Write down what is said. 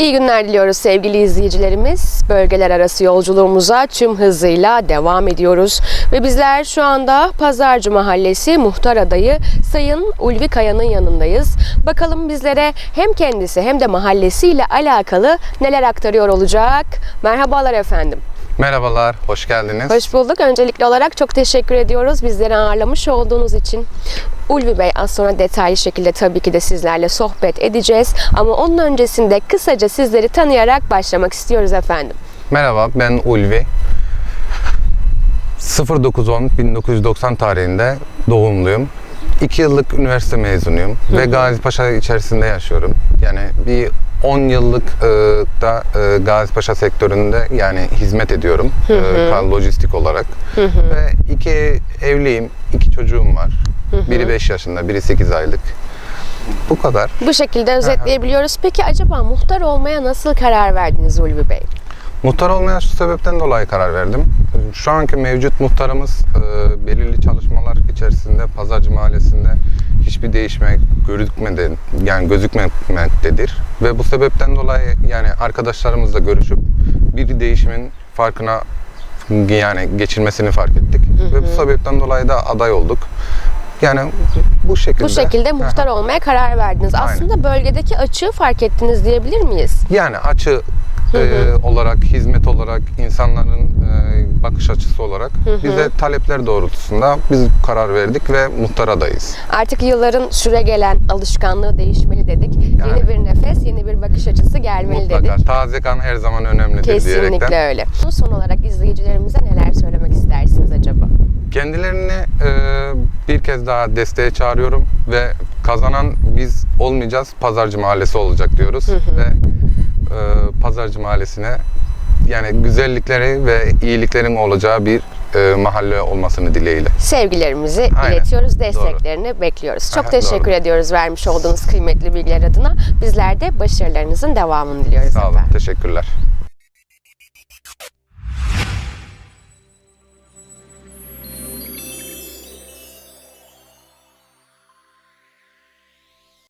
İyi günler diliyoruz sevgili izleyicilerimiz. Bölgeler arası yolculuğumuza tüm hızıyla devam ediyoruz. Ve bizler şu anda Pazarcı Mahallesi muhtar adayı Sayın Ulvi Kaya'nın yanındayız. Bakalım bizlere hem kendisi hem de mahallesiyle alakalı neler aktarıyor olacak. Merhabalar efendim. Merhabalar, hoş geldiniz. Hoş bulduk. Öncelikli olarak çok teşekkür ediyoruz bizleri ağırlamış olduğunuz için. Ulvi Bey az sonra detaylı şekilde tabii ki de sizlerle sohbet edeceğiz. Ama onun öncesinde kısaca sizleri tanıyarak başlamak istiyoruz efendim. Merhaba, ben Ulvi. 0910-1990 tarihinde doğumluyum. 2 yıllık üniversite mezunuyum ve Gazipaşa içerisinde yaşıyorum. Yani bir 10 yıllık e, da e, Gazipaşa sektöründe yani hizmet ediyorum e, kal- lojistik olarak. Ve iki evliyim, iki çocuğum var. Biri 5 yaşında, biri 8 aylık. Bu kadar. Bu şekilde özetleyebiliyoruz. Peki acaba muhtar olmaya nasıl karar verdiniz Ulvi Bey? Muhtar olmaya şu sebepten dolayı karar verdim. Şu anki mevcut muhtarımız e, belirli çalışmalar içerisinde Pazarcı Mahallesi'nde hiçbir değişme gözükmedi, yani gözükmemektedir. Ve bu sebepten dolayı yani arkadaşlarımızla görüşüp bir değişimin farkına yani geçilmesini fark ettik. Ve bu sebepten dolayı da aday olduk. Yani bu şekilde. Bu şekilde muhtar olmaya karar verdiniz. Aynen. Aslında bölgedeki açığı fark ettiniz diyebilir miyiz? Yani açı e, olarak, hizmet olarak, insanların e, bakış açısı olarak bize talepler doğrultusunda biz karar verdik ve muhtar adayız. Artık yılların süre gelen alışkanlığı değişmeli dedik. Nefes, yeni bir bakış açısı gelmeli Mutlaka. dedik. Taze kan her zaman önemlidir Kesinlikle diyerekten. öyle. Son olarak izleyicilerimize neler söylemek istersiniz acaba? Kendilerini e, bir kez daha desteğe çağırıyorum ve kazanan biz olmayacağız, Pazarcı Mahallesi olacak diyoruz ve e, Pazarcı Mahallesi'ne yani güzellikleri ve iyiliklerin olacağı bir e, mahalle olmasını dileğiyle. Sevgilerimizi Aynen. iletiyoruz, desteklerini bekliyoruz. Çok Aha, teşekkür doğru. ediyoruz vermiş olduğunuz kıymetli bilgiler adına. Bizler de başarılarınızın devamını diliyoruz Sağ olun, efendim. teşekkürler.